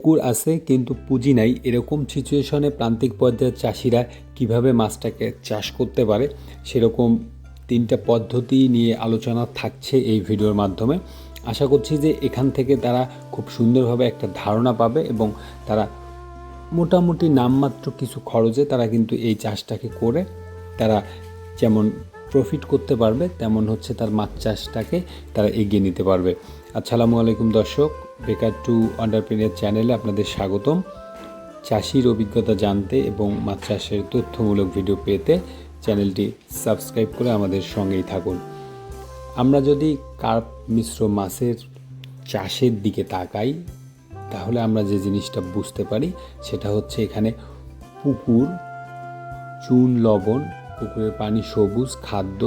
পুকুর আছে কিন্তু পুঁজি নাই। এরকম সিচুয়েশনে প্রান্তিক পর্যায়ের চাষিরা কীভাবে মাছটাকে চাষ করতে পারে, সেরকম তিনটা পদ্ধতি নিয়ে আলোচনা থাকছে এই ভিডিওর মাধ্যমে। আশা করছি যে এখান থেকে তারা খুব সুন্দরভাবে একটা ধারণা পাবে এবং তারা মোটামুটি নামমাত্র কিছু খরচে তারা কিন্তু এই চাষটাকে করে তারা যেমন প্রফিট করতে পারবে, তেমন হচ্ছে তার মাছ চাষটাকে তারা এগিয়ে নিতে পারবে। আসসালামু আলাইকুম দর্শক, বেকার টু আন্ডারপ্রিনিয়ার চ্যানেলে আপনাদের স্বাগতম। চাষির অভিজ্ঞতা জানতে এবং মাছ চাষের তথ্যমূলক ভিডিও পেতে চ্যানেলটি সাবস্ক্রাইব করে আমাদের সঙ্গেই থাকুন। আমরা যদি কার্প মিশ্র মাছের চাষের দিকে তাকাই, তাহলে আমরা যে জিনিসটা বুঝতে পারি, সেটা হচ্ছে এখানে পুকুর, চুন, লবণ, পুকুরের পানি সবুজ, খাদ্য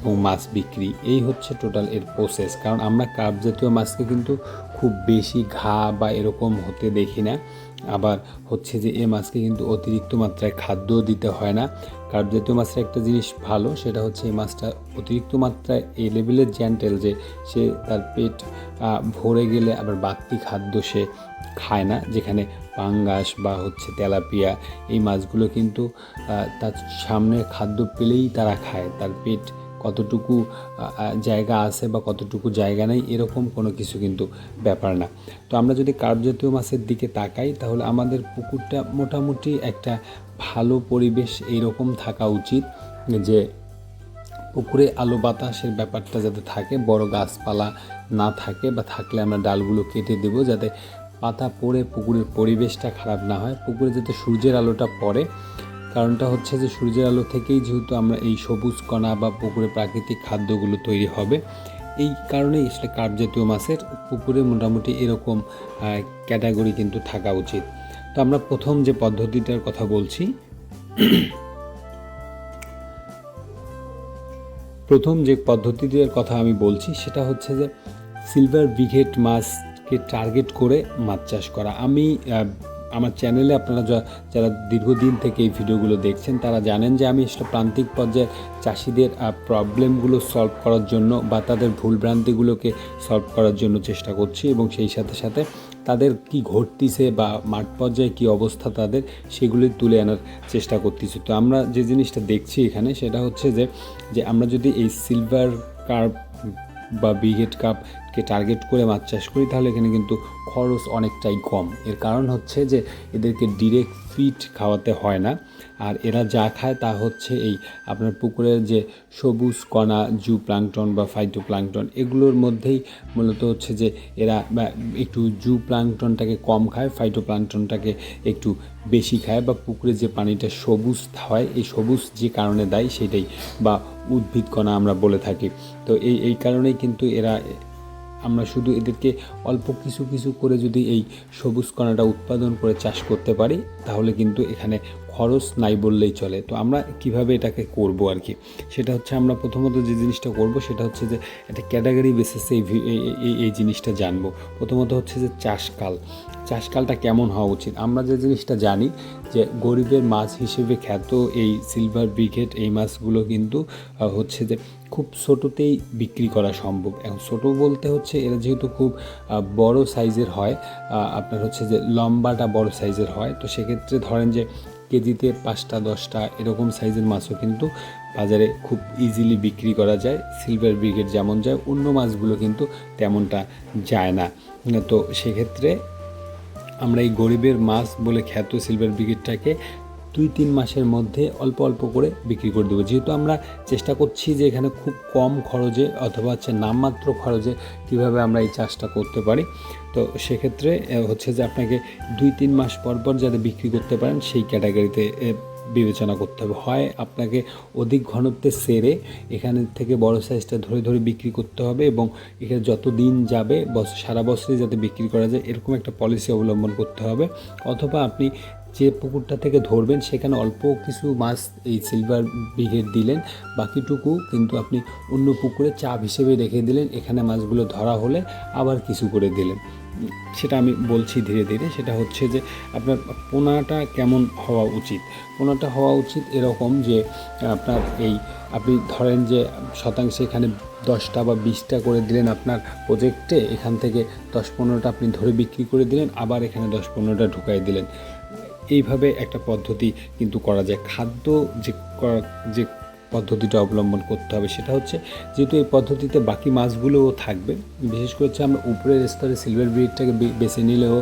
এবং মাছ বিক্রি, এই হচ্ছে টোটাল এর প্রসেস কারণ আমরা কার্প জাতীয় মাছকে কিন্তু খুব বেশি ঘা বা এরকম হতে দেখি না। আবার হচ্ছে যে এ মাছকে কিন্তু অতিরিক্ত মাত্রায় খাদ্যও দিতে হয় না। কার্প জাতীয় মাছের একটা জিনিস ভালো, সেটা হচ্ছে এই মাছটা অতিরিক্ত মাত্রায় এই লেভেলের জ্যান্টেল যে সে তার পেট ভরে গেলে আবার বাড়তি খাদ্য সে খায় না। যেখানে পাঙ্গাস বা হচ্ছে তেলাপিয়া, এই মাছগুলো কিন্তু তার সামনে খাদ্য পেলেই তারা খায়। তার পেট কতটুকু জায়গা আছে বা কতটুকু জায়গা নেই, এরকম কোনো কিছু কিন্তু ব্যাপার না। তো আমরা যদি কার্প জাতীয় মাছের দিকে তাকাই, তাহলে আমাদের পুকুরটা মোটামুটি একটা ভালো পরিবেশ এইরকম থাকা উচিত যে পুকুরে আলো বাতাসের ব্যাপারটা যাতে থাকে, বড় গাছপালা না থাকে বা থাকলে আমরা ডালগুলো কেটে দেব যাতে পাতা পড়ে, পুকুরের পরিবেশটা খারাপ না হয়। পুকুরে যাতে সূর্যের আলোটা পড়ে কারণটা হচ্ছে যে সূর্যের আলো থেকেই যেহেতু আমরা এই সবুজ কণা বা পুকুরে প্রাকৃতিক খাদ্যগুলো তৈরি হবে, এই কারণেই আসলে কার্প জাতীয় মাছের পুকুরে মোটামুটি এরকম ক্যাটাগরি কিন্তু থাকা উচিত। তো আমরা প্রথম যে পদ্ধতিটার কথা বলছি, প্রথম যে পদ্ধতিটার কথা আমি বলছি সেটা হচ্ছে যে সিলভার ব্রিগেড মাছকে টার্গেট করে মাছ চাষ করা। আমি আমার চ্যানেলে আপনারা যারা দীর্ঘদিন থেকে এই ভিডিওগুলো দেখছেন, তারা জানেন যে আমি আসলে প্রান্তিক পর্যায়ে চাষিদের প্রবলেমগুলো সলভ করার জন্য বা তাদের ভুলভ্রান্তিগুলোকে সলভ করার জন্য চেষ্টা করছি এবং সেই সাথে সাথে তাদের কি ঘটতিছে বা মাঠ পর্যায়ে কি অবস্থা তাদের, সেগুলি তুলে আনার চেষ্টা করতেছি। তো আমরা যে জিনিসটা দেখছি এখানে, সেটা হচ্ছে যে যে আমরা যদি এই সিলভার কার্প বা ব্রিগেড কাপকে টার্গেট করে মাছ চাষ করি, তাহলে এখানে কিন্তু খরচ অনেকটাই কম। এর কারণ হচ্ছে যে, এদেরকে ডিরেক্ট ফিট খাওয়াতে হয় না। আর এরা যা খায় তা হচ্ছে এই আপনার পুকুরের যে সবুজ কণা জু প্লাংটন বা ফাইটো প্লাংটন এগুলোর মধ্যেই মূলত হচ্ছে যে, এরা একটু জু প্লাংটনটাকে কম খায় ফাইটো প্লাংটনটাকে একটু বেশি খায় বা পুকুরে যে পানিটা সবুজ হয়, এই সবুজ যে কারণে দেয় সেটাই বা উদ্ভিদ কণা আমরা বলে থাকি। তো এই এই কারণেই কিন্তু এরা আমরা শুধু এদেরকে অল্প কিছু কিছু করে যদি এই সবুজ কণাটা উৎপাদন করে চাষ করতে পারি, তাহলে কিন্তু এখানে খরচ নাই বললেই চলে। তো আমরা কীভাবে এটাকে করব আর কি? সেটা হচ্ছে আমরা প্রথমত যে জিনিসটা করব, সেটা হচ্ছে যে একটা ক্যাটাগরি বেসিসে এই এই জিনিসটা জানব। প্রথমত হচ্ছে যে চাষকাল। চাষকালটা কেমন হওয়া উচিত? আমরা যে জিনিসটা জানি যে গরিবের মাছ হিসেবে খ্যাত এই সিলভার ব্রিগেড এই মাছগুলো কিন্তু হচ্ছে যে খুব ছোটোতেই বিক্রি করা সম্ভব। এখন ছোটো বলতে হচ্ছে এরা যেহেতু খুব বড় সাইজের হয় আপনার হচ্ছে যে লম্বাটা বড় সাইজের হয়, তো সেক্ষেত্রে ধরেন যে কেজিতে পাঁচটা, দশটা এরকম সাইজের মাছও কিন্তু বাজারে খুব ইজিলি বিক্রি করা যায়। সিলভার ব্রিগেড যেমন যায়, অন্য মাছগুলো কিন্তু তেমনটা যায় না। তো সেক্ষেত্রে আমরা এই গরিবের মাছ বলে খ্যাত সিলভার ব্রিগেডটাকে দুই তিন মাসের মধ্যে অল্প অল্প করে বিক্রি করে দেবো। যেহেতু আমরা চেষ্টা করছি যে এখানে খুব কম খরচে অথবা হচ্ছে নামমাত্র খরচে কীভাবে আমরা এই চাষটা করতে পারি, তো সেক্ষেত্রে হচ্ছে যে আপনাকে দুই তিন মাস পর পর যাতে বিক্রি করতে পারেন, সেই ক্যাটাগরিতে বিবেচনা করতে হবে। হয় আপনাকে অধিক ঘনত্বে সেরে এখানে থেকে বড় সাইজটা ধরে ধরে বিক্রি করতে হবে এবং এখানে যত দিন যাবে বছর সারা বছরই যাতে বিক্রি করা যায়, এরকম একটা পলিসি অবলম্বন করতে হবে। অথবা আপনি যে পুকুরটা থেকে ধরবেন, সেখানে অল্প কিছু মাছ এই সিলভার ব্রিগেড দিলেন। বাকিটুকু কিন্তু আপনি অন্য পুকুরে চাপ হিসেবে রেখে দিলেন। এখানে মাছগুলো ধরা হলে আবার কিছু করে দিলেন। সেটা আমি বলছি ধীরে ধীরে। সেটা হচ্ছে যে আপনার পোনাটা কেমন হওয়া উচিত? পোনাটা হওয়া উচিত এরকম যে আপনার এই আপনি ধরেন যে শতাংশে এখানে দশটা বা বিশটা করে দিলেন আপনার প্রজেক্টে এখান থেকে দশ পনেরোটা আপনি ধরে বিক্রি করে দিলেন, আবার এখানে দশ পনেরোটা ঢুকাই দিলেন। এইভাবে একটা পদ্ধতি কিন্তু করা যায়। খাদ্য যে যে পদ্ধতিটা অবলম্বন করতে হবে। সেটা হচ্ছে যেহেতু এই পদ্ধতিতে বাকি মাছগুলোও থাকবে, বিশেষ করে হচ্ছে আমরা উপরের স্তরে সিলভার ব্রিডটাকে বেছে নিলেও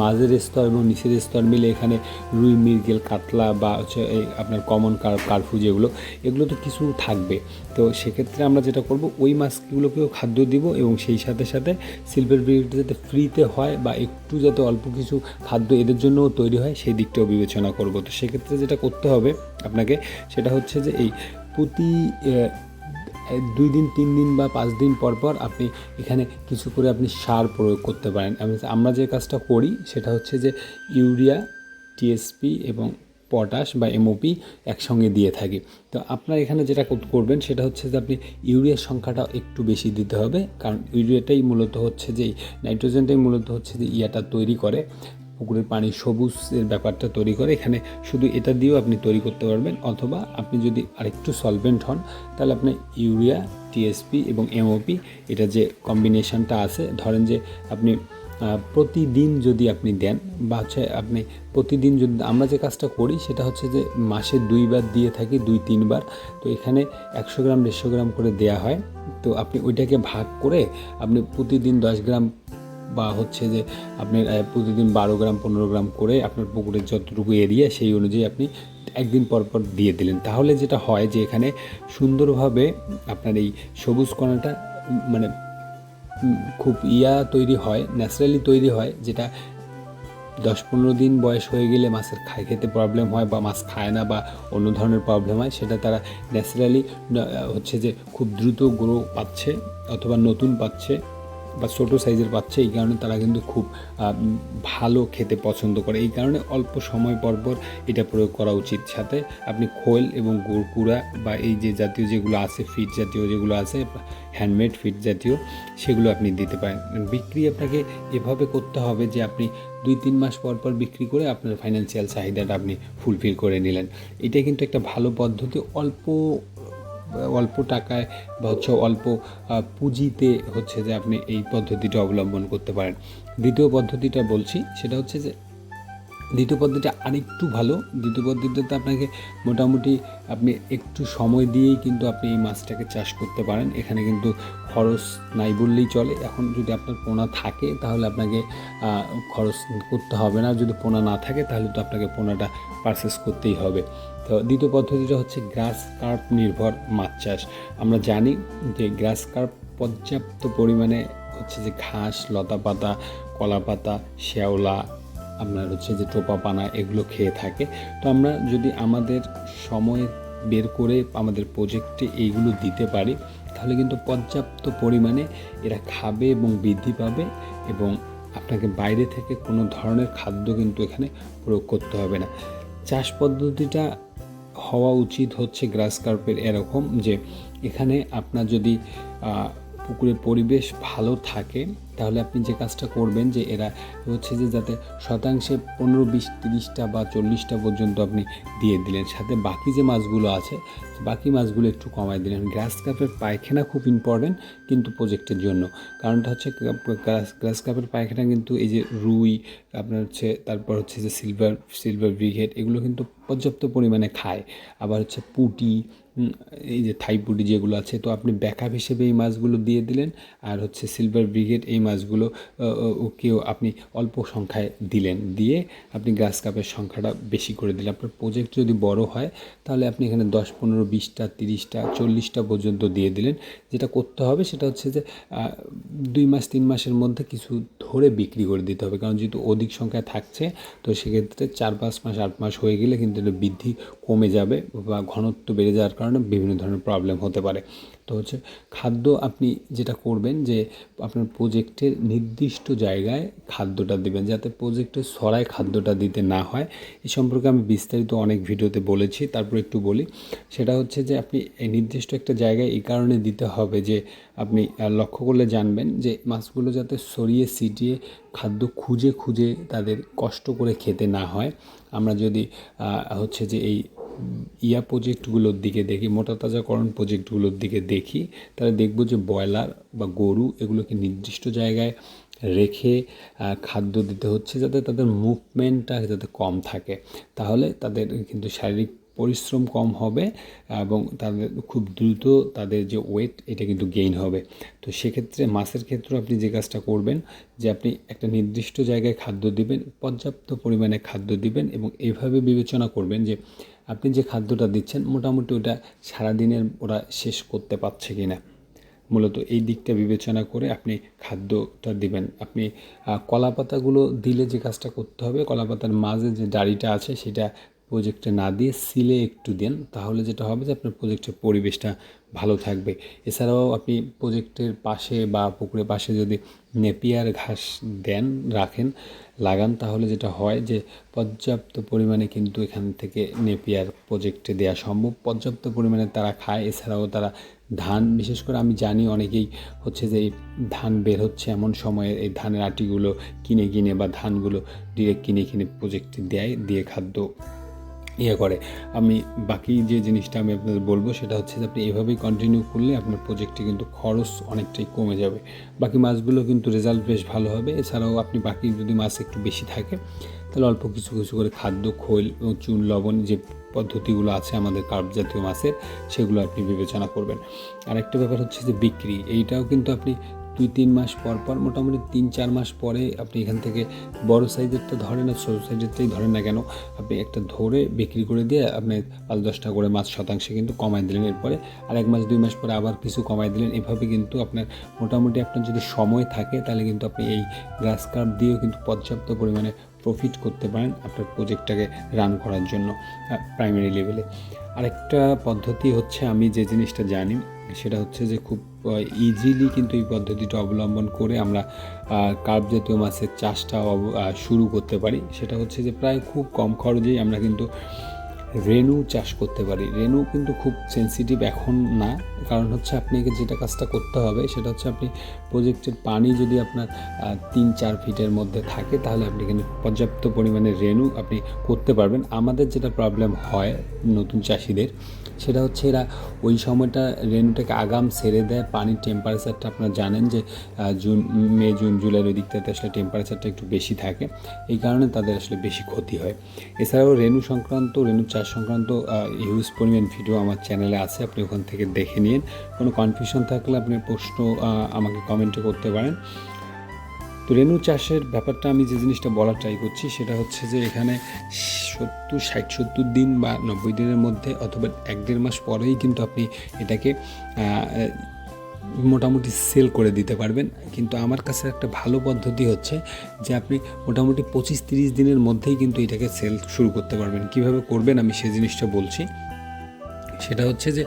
মাঝের স্তর এবং নিচের স্তর মিলে এখানে রুই, মৃগেল, কাতলা বা হচ্ছে এই আপনার কমন কার কার্ফু যেগুলো এগুলো তো কিছু থাকবে। তো সেক্ষেত্রে আমরা যেটা করব, ওই মাছগুলোকেও খাদ্য দিব এবং সেই সাথে সাথে সিলভার ব্রিডটা যাতে ফ্রিতে হয় বা একটু যাতে অল্প কিছু খাদ্য এদের জন্যও তৈরি হয়, সেই দিকটাও বিবেচনা করব। তো সেক্ষেত্রে যেটা করতে হবে আপনাকে, সেটা হচ্ছে যে এই প্রতি দুই দিন, তিন দিন বা পাঁচ দিন পর পর আপনি এখানে কিছু করে আপনি সার প্রয়োগ করতে পারেন। আমরা যে কাজটা করি, সেটা হচ্ছে যে ইউরিয়া, টিএসপি এবং পটাশ বা এমওপি একসঙ্গে দিয়ে থাকি। তো আপনার এখানে যেটা করবেন, সেটা হচ্ছে যে আপনি ইউরিয়ার সংখ্যাটা একটু বেশি দিতে হবে। কারণ ইউরিয়াটাই মূলত হচ্ছে যে, নাইট্রোজেনটাই মূলত হচ্ছে যে ইয়াটা তৈরি করে। পুকুরের পানি সবুজের ব্যাপারটা তৈরি করে, এখানে শুধু এটা দিয়েও আপনি তৈরি করতে পারবেন। অথবা আপনি যদি আরেকটু সলভেন্ট হন, তাহলে আপনি ইউরিয়া টিএসপি এবং এমওপি এটা যে কম্বিনেশনটা আছে, ধরেন যে আপনি প্রতিদিন যদি আপনি দেন বা হচ্ছে আপনি প্রতিদিন যদি, আমরা যে কাজটা করি সেটা হচ্ছে যে মাসে দুইবার দিয়ে থাকি, দুই তিনবার তো এখানে একশো গ্রাম, দেড়শো গ্রাম করে দেয়া হয়। তো আপনি ওইটাকে ভাগ করে আপনি প্রতিদিন দশ গ্রাম বা হচ্ছে যে আপনি আহ, প্রতিদিন বারো গ্রাম পনেরো গ্রাম করে আপনার পুকুরের যতটুকু এরিয়া সেই অনুযায়ী আপনি একদিন পর পর দিয়ে দিলেন। তাহলে যেটা হয় যে এখানে সুন্দরভাবে আপনার এই সবুজ কণাটা মানে খুব ইয়া তৈরি হয় ন্যাচারালি তৈরি হয় যেটা দশ পনেরো দিন বয়স হয়ে গেলে মাছের খাই খেতে প্রবলেম হয় বা মাছ খায় না বা অন্য ধরনের প্রবলেম হয় সেটা তারা ন্যাচারালি হচ্ছে যে খুব দ্রুত গ্রো পাচ্ছে অথবা নতুন পাচ্ছে। বা ছোটো সাইজের পাচ্ছে এই কারণে তারা কিন্তু খুব ভালো খেতে পছন্দ করে। এই কারণে অল্প সময় পর পর এটা প্রয়োগ করা উচিত। সাথে আপনি খোল এবং গুড়, কুড়া বা এই যে জাতীয় যেগুলো আছে ফিট জাতীয় যেগুলো আছে, হ্যান্ডমেড ফিট জাতীয়, সেগুলো আপনি দিতে পারেন। বিক্রি আপনাকে এভাবে করতে হবে যে আপনি দুই, তিন মাস পর পর বিক্রি করে আপনার ফাইন্যান্সিয়াল চাহিদাটা আপনি ফুলফিল করে নিলেন। এটা কিন্তু একটা ভালো পদ্ধতি। অল্প অল্প টাকায় বা হচ্ছে অল্প পুঁজিতে হচ্ছে যে আপনি এই পদ্ধতিটা অবলম্বন করতে পারেন। দ্বিতীয় পদ্ধতিটা বলছি, সেটা হচ্ছে যে দ্বিতীয় পদ্ধতিটা আরেকটু ভালো। দ্বিতীয় পদ্ধতিটাতে আপনাকে মোটামুটি আপনি একটু সময় দিয়েই কিন্তু আপনি এই মাছটাকে চাষ করতে পারেন। এখানে কিন্তু খরচ নাই বললেই চলে। এখন যদি আপনার পোনা থাকে, তাহলে আপনাকে খরচ করতে হবে না। যদি পোনা না থাকে, তাহলে তো আপনাকে পোনাটা পারচেস করতেই হবে। তো দ্বিতীয় পদ্ধতিটা হচ্ছে গ্রাস কার্প নির্ভর মাছ চাষ। আমরা জানি যে গ্রাস কার্প পর্যাপ্ত পরিমাণে হচ্ছে যে ঘাস, লতা পাতা, কলা পাতা, শ্যাওলা, আপনার হচ্ছে যে টোপা পানা এগুলো খেয়ে থাকে। তো আমরা যদি আমাদের সময় বের করে আমাদের প্রজেক্টে এইগুলো দিতে পারি, তাহলে কিন্তু পর্যাপ্ত পরিমাণে এরা খাবে এবং বৃদ্ধি পাবে এবং আপনাকে বাইরে থেকে কোনো ধরনের খাদ্য কিন্তু এখানে প্রয়োগ করতে হবে না। চাষ পদ্ধতিটা হওয়া উচিত হচ্ছে গ্রাস কার্পের এরকম যে এখানে আপনার যদি পুকুরের পরিবেশ ভালো থাকে, তাহলে আপনি যে কাজটা করবেন যে এরা হচ্ছে যে যাতে শতাংশে পনেরো, বিশ, তিরিশটা বা চল্লিশটা পর্যন্ত আপনি দিয়ে দিলেন। সাথে বাকি যে মাছগুলো আছে, বাকি মাছগুলো একটু কমায় দিলেন। গ্রাস কাপের পায়খানা খুব ইম্পর্ট্যান্ট কিন্তু প্রজেক্টের জন্য। কারণটা হচ্ছে গ্রাস কাপের পায়খানা কিন্তু এই যে রুই, আপনার হচ্ছে, তারপর হচ্ছে যে সিলভার সিলভার ব্রিগেড এগুলো কিন্তু পর্যাপ্ত পরিমাণে খায়। আবার হচ্ছে পুটি এই যে থাই পুটি যেগুলো আছে, তো আপনি ব্যাকআপ হিসেবে এই মাছগুলো দিয়ে দিলেন আর হচ্ছে সিলভার ব্রিগেড এই মাছগুলো ওকেও আপনি অল্প সংখ্যায় দিলেন। দিয়ে আপনি গ্রাস কাপের সংখ্যাটা বেশি করে দিলেন। আপনার প্রজেক্ট যদি বড় হয়, তাহলে আপনি এখানে দশ, পনেরো, বিশটা, তিরিশটা, চল্লিশটা পর্যন্ত দিয়ে দিলেন। যেটা করতে হবে সেটা হচ্ছে যে দুই মাস, তিন মাসের মধ্যে কিছু ধরে বিক্রি করে দিতে হবে। কারণ যেহেতু অধিক সংখ্যায় থাকছে, তো সেক্ষেত্রে চার, পাঁচ মাস, আট মাস হয়ে গেলে কিন্তু এটা বৃদ্ধি কমে যাবে বা ঘনত্ব বেড়ে যাওয়ার কারণে কারণে বিভিন্ন ধরনের প্রবলেম হতে পারে। তো হচ্ছে খাদ্য আপনি যেটা করবেন যে, আপনার প্রজেক্টের নির্দিষ্ট জায়গায় খাদ্যটা দেবেন, যাতে প্রজেক্টের সরায় খাদ্যটা দিতে না হয়। এই সম্পর্কে আমি বিস্তারিত অনেক ভিডিওতে বলেছি, তারপর একটু বলি। সেটা হচ্ছে যে, আপনি এই নির্দিষ্ট একটা জায়গায় এই কারণে দিতে হবে যে, আপনি লক্ষ্য করলে জানবেন যে, মাছগুলো যাতে সরিয়ে সিটিয়ে খাদ্য খুঁজে খুঁজে তাদের কষ্ট করে খেতে না হয়। আমরা যদি হচ্ছে যে এই ইয়া প্রজেক্টগুলোর দিকে দেখি মোটা তাজাকরণ প্রজেক্টগুলোর দিকে দেখি, তাহলে দেখব যে ব্রয়লার বা গরু এগুলোকে নির্দিষ্ট জায়গায় রেখে খাদ্য দিতে হচ্ছে যাতে তাদের মুভমেন্টটা যাতে কম থাকে। তাহলে তাদের কিন্তু শারীরিক পরিশ্রম কম হবে এবং তাদের খুব দ্রুত তাদের যে ওয়েট এটা কিন্তু গেইন হবে। তো সেক্ষেত্রে মাছের ক্ষেত্রে আপনি যে কাজটা করবেন, যে আপনি একটা নির্দিষ্ট জায়গায় খাদ্য দিবেন, পর্যাপ্ত পরিমাণে খাদ্য দিবেন এবং এভাবে বিবেচনা করবেন যে আপনি যে খাদ্যটা দিচ্ছেন, মোটামুটি ওটা সারাদিনের ওরা শেষ করতে পারছে কি না মূলত এই দিকটা বিবেচনা করে আপনি খাদ্যটা দিবেন। আপনি কলাপাতাগুলো কলা পাতাগুলো দিলে যে কাজটা করতে হবে, কলাপাতার মাঝে যে ডাড়িটা আছে, সেটা প্রজেক্টে না দিয়ে সিলে একটু দেন, তাহলে যেটা হবে যে আপনার প্রজেক্টের পরিবেশটা ভালো থাকবে। এছাড়াও আপনি প্রজেক্টের পাশে বা পুকুরের পাশে যদি নেপিয়ার ঘাস দেন, রাখেন, লাগান, তাহলে যেটা হয় যে পর্যাপ্ত পরিমাণে কিন্তু এখান থেকে নেপিয়ার প্রজেক্টে দেওয়া সম্ভব। পর্যাপ্ত পরিমাণে তারা খায়, এছাড়াও তারা ধান, বিশেষ করে আমি জানি অনেকেই হচ্ছে যে এই ধান বের হচ্ছে এমন সময়ে এই ধানের আটিগুলো কিনে কিনে বা ধানগুলো ডিরেক্ট কিনে কিনে প্রজেক্টে দেয়, দিয়ে খাদ্য ইয়ে করে। আমি বাকি যে জিনিসটা আমি আপনাদের বলব সেটা হচ্ছে যে আপনি এভাবেই কন্টিনিউ করলে আপনার প্রজেক্টে কিন্তু খরচ অনেকটাই কমে যাবে। বাকি মাছগুলো কিন্তু রেজাল্ট বেশ ভালো হবে। এছাড়াও আপনি বাকি যদি মাছ একটু বেশি থাকে, তাহলে অল্প কিছু কিছু করে খাদ্য, খৈল এবং চুন, লবণ যে পদ্ধতিগুলো আছে আমাদের কার্ব জাতীয় মাছের, সেগুলো আপনি বিবেচনা করবেন। আরেকটা ব্যাপার হচ্ছে যে বিক্রি, এইটাও কিন্তু আপনি দুই তিন মাস পর পর, মোটামুটি তিন চার মাস পরে আপনি এখান থেকে বড় সাইজেরটা ধরেন আর ছোটো সাইজেরটাই ধরেন না কেন, আপনি একটা ধরে বিক্রি করে দিয়ে আপনি পাঁচ দশটা করে মাছ শতাংশে কিন্তু কমাই দিলেন এরপরে। আর এক মাস, দুই মাস পরে আবার কিছু কমাই দিলেন। এভাবে কিন্তু আপনার মোটামুটি আপনার যদি সময় থাকে, তাহলে কিন্তু আপনি এই গ্রাস কার্প দিয়েও কিন্তু পর্যাপ্ত পরিমাণে প্রফিট করতে পারেন আপনার প্রজেক্টটাকে রান করার জন্য প্রাইমারি লেভেলে আরেকটা পদ্ধতি হচ্ছে আমি যে জিনিসটা জানি সেটা হচ্ছে যে খুব ইজিলি কিন্তু এই পদ্ধতিটা অবলম্বন করে আমরা কার্প জাতীয় মাছের চাষটা শুরু করতে পারি। সেটা হচ্ছে যে প্রায় খুব কম খরচেই আমরা কিন্তু রেনু চাষ করতে পারি। রেনু কিন্তু খুব সেনসিটিভ এখন না। কারণ হচ্ছে আপনাকে যেটা কাজটা করতে হবে, সেটা হচ্ছে আপনি প্রজেক্টের পানি যদি আপনার তিন চার ফিটের মধ্যে থাকে, তাহলে আপনি কিন্তু পর্যাপ্ত পরিমাণে রেনু আপনি করতে পারবেন। আমাদের যেটা প্রবলেম হয় নতুন চাষিদের, সেটা হচ্ছে এরা ওই সময়টা রেনুটাকে আগাম ছেড়ে দেয়। পানির টেম্পারেচারটা আপনারা জানেন যে জুন, মে, জুন জুলাইয়ের ওই দিকটাতে আসলে টেম্পারেচারটা একটু বেশি থাকে। এই কারণে তাদের আসলে বেশি ক্ষতি হয়। এছাড়াও রেনু সংক্রান্ত রেনু চাষ সংক্রান্ত হিউজ পরিমাণ ভিডিও আমার চ্যানেলে আছে, আপনি ওখান থেকে দেখে নিন। কোনো কনফিউশন থাকলে আপনি প্রশ্ন আমাকে কমেন্টে করতে পারেন। তো রেনু চাষের ব্যাপারটা আমি যে জিনিসটা বলার ট্রাই করছি, সেটা হচ্ছে যে এখানে সত্তর, ষাট, সত্তর দিন বা নব্বই দিনের মধ্যে অথবা এক দেড় মাস পরেই কিন্তু আপনি এটাকে মোটামুটি সেল করে দিতে পারবেন। কিন্তু আমার কাছে একটা ভালো পদ্ধতি হচ্ছে যে আপনি মোটামুটি পঁচিশ তিরিশ দিনের মধ্যেই কিন্তু এটাকে সেল শুরু করতে পারবেন। কীভাবে করবেন আমি সেই জিনিসটা বলছি। সেটা হচ্ছে যে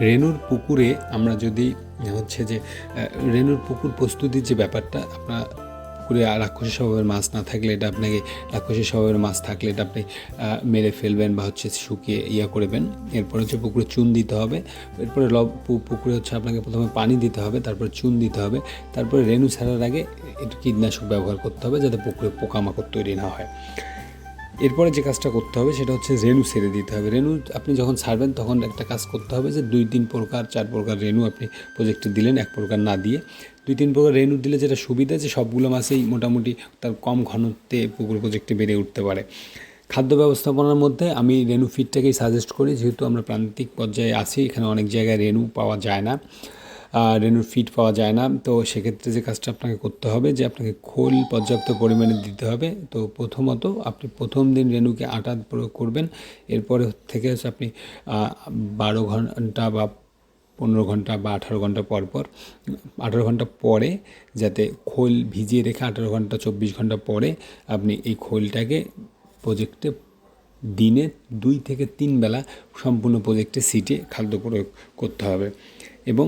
রেনুর পুকুরে আমরা যদি হচ্ছে যে রেনুর পুকুর প্রস্তুতির যে ব্যাপারটা, আপনার পুকুরে রাক্ষসী স্বভাবের মাছ না থাকলে এটা আপনাকে, রাক্ষসী স্বভাবের মাছ থাকলে এটা আপনি মেরে ফেলবেন বা হচ্ছে শুকিয়ে ইয়া করবেন। এরপরে হচ্ছে পুকুরে চুন দিতে হবে। এরপরে লব পুকুরে হচ্ছে আপনাকে প্রথমে পানি দিতে হবে, তারপরে চুন দিতে হবে, তারপরে রেনু ছাড়ার আগে একটু কীটনাশক ব্যবহার করতে হবে যাতে পুকুরে পোকামাকড় তৈরি না হয়। এরপরে যে কাজটা করতে হবে সেটা হচ্ছে রেনু ছেড়ে দিতে হবে। রেনু আপনি যখন ছাড়বেন তখন একটা কাজ করতে হবে যে দুই, তিন প্রকার, চার প্রকার রেনু আপনি প্রজেক্টে দিলেন, এক প্রকার না দিয়ে। দুই, তিন প্রকার রেনু দিলে যেটা সুবিধা যে সবগুলো মাছেই মোটামুটি তার কম ঘনত্বে পুকুর প্রজেক্টে বেড়ে উঠতে পারে। খাদ্য ব্যবস্থাপনার মধ্যে আমি রেনু ফিডটাকেই সাজেস্ট করি, যেহেতু আমরা প্রান্তিক পর্যায়ে আছি, এখানে অনেক জায়গায় রেনু পাওয়া যায় না রেনুর ফিড পাওয়া যায় না। তো সেক্ষেত্রে যে কাজটা আপনাকে করতে হবে, যে আপনাকে খোল পর্যাপ্ত পরিমাণে দিতে হবে। তো প্রথমত আপনি প্রথম দিন রেনুকে আটা প্রয়োগ করবেন, এরপরে থেকে হচ্ছে আপনি বারো ঘণ্টা বা পনেরো ঘণ্টা বা আঠারো ঘণ্টা পর পর, আঠারো ঘণ্টা পরে যাতে খোল ভিজিয়ে রেখে আঠারো ঘণ্টা চব্বিশ ঘণ্টা পরে আপনি এই খোলটাকে প্রজেক্টে দিনে দুই থেকে তিন বেলা সম্পূর্ণ প্রজেক্টে সিটে খাদ্য প্রয়োগ করতে হবে। এবং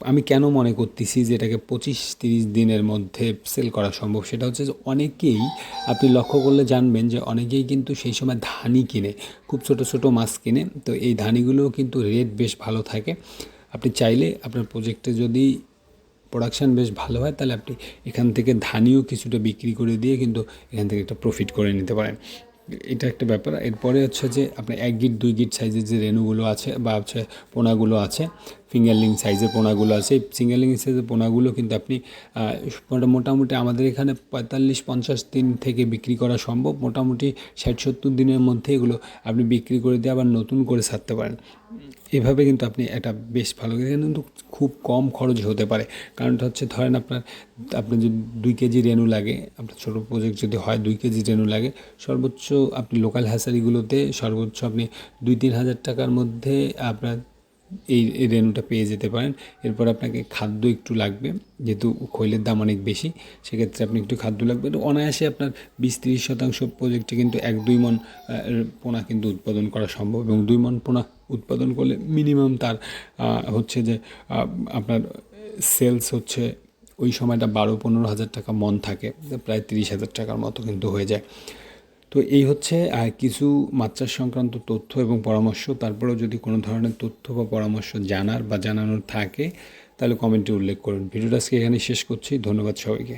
আমি কেন মনে করতেছি যে এটাকে পঁচিশ তিরিশ দিনের মধ্যে সেল করা সম্ভব? সেটা হচ্ছে যে অনেকেই, আপনি লক্ষ্য করলে জানবেন যে অনেকেই কিন্তু সেই সময় ধানই কিনে, খুব ছোট ছোট মাছ কিনে। তো এই ধানিগুলোও কিন্তু রেট বেশ ভালো থাকে। আপনি চাইলে আপনার প্রজেক্টে যদি প্রোডাকশান বেশ ভালো হয়, তাহলে আপনি এখান থেকে ধানিও কিছুটা বিক্রি করে দিয়ে কিন্তু এখান থেকে একটা প্রফিট করে নিতে পারেন। এটা একটা ব্যাপার। এরপরে হচ্ছে যে আপনার এক গিট দুই গিট সাইজের যে রেণুগুলো আছে বা হচ্ছে পোনাগুলো আছে ফিঙ্গারলিং সাইজের পোনাগুলো আছে। এই ফিঙ্গারলিং সাইজের পোনাগুলো কিন্তু আপনি মোটামুটি আমাদের এখানে পঁয়তাল্লিশ, পঞ্চাশ দিন থেকে বিক্রি করা সম্ভব। মোটামুটি ষাট, সত্তর দিনের মধ্যে এগুলো আপনি বিক্রি করে দিয়ে আবার নতুন করে ছাড়তে পারেন। এভাবে কিন্তু আপনি একটা বেশ ভালো কিন্তু খুব কম খরচ হতে পারে। কারণটা হচ্ছে ধরেন আপনার আপনার যদি দুই কেজি রেনু লাগে, আপনার ছোটো প্রজেক্ট যদি হয় দুই কেজি রেনু লাগে, সর্বোচ্চ আপনি লোকাল হ্যাসারিগুলোতে সর্বোচ্চ আপনি দুই, তিন হাজার টাকার মধ্যে আপনার এই রেনুটা পেয়ে যেতে পারেন। এরপর আপনাকে খাদ্য একটু লাগবে, যেহেতু খৈলের দাম অনেক বেশি, সেক্ষেত্রে আপনি একটু খাদ্য লাগবে। তো অনায়াসে আপনার বিশ তিরিশ শতাংশ প্রজেক্টে কিন্তু এক, দুই মন পোনা কিন্তু উৎপাদন করা সম্ভব এবং দুই মন পোনা উৎপাদন করলে মিনিমাম তার হচ্ছে যে আপনার সেলস হচ্ছে ওই সময়টা বারো পনেরো হাজার টাকা মন থাকে, প্রায় তিরিশ হাজার টাকার মতো কিন্তু হয়ে যায়। তো এই হচ্ছে কিছু চাষ সংক্রান্ত তথ্য এবং পরামর্শ। তারপরেও যদি কোনো ধরনের তথ্য বা পরামর্শ জানার বা জানানোর থাকে, তাহলে কমেন্টে উল্লেখ করুন। ভিডিওটা আজকে এখানে শেষ করছি। ধন্যবাদ সবাইকে।